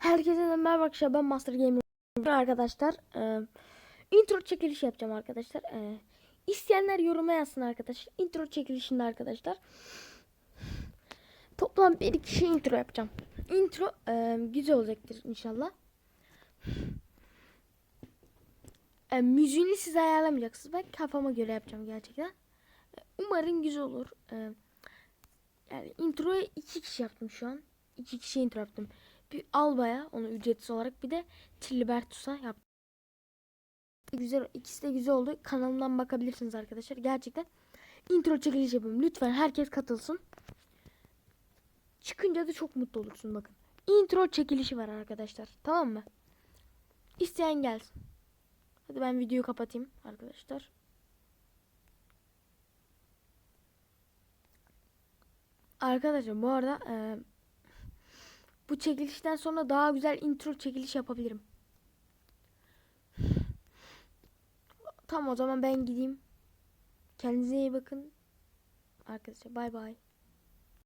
arkadaşlar ben Master Gamer arkadaşlar. E, intro çekiliş yapacağım arkadaşlar. E, isteyenler yoruma yazsın arkadaşlar. Intro çekilişinde arkadaşlar. Toplam bir kişi intro yapacağım. Intro e, güzel olacaktır inşallah. E, müziğini siz ayarlamayacaksınız. Ben kafama göre yapacağım gerçekten. E, umarım güzel olur. E, yani introyu iki kişi yaptım şu an. İki kişi intro yaptım. Bir Alba'ya onu ücretsiz olarak bir de Tilibertus'a yaptım. Güzel, ikisi de güzel oldu. Kanalımdan bakabilirsiniz arkadaşlar. Gerçekten intro çekiliş yapıyorum. Lütfen herkes katılsın. Çıkınca da çok mutlu olursun bakın. Intro çekilişi var arkadaşlar. Tamam mı? İsteyen gelsin. Hadi ben videoyu kapatayım arkadaşlar. Arkadaşlar bu arada e, bu çekilişten sonra daha güzel intro çekiliş yapabilirim. Tamam o zaman ben gideyim. Kendinize iyi bakın. Arkadaşlar bay bay.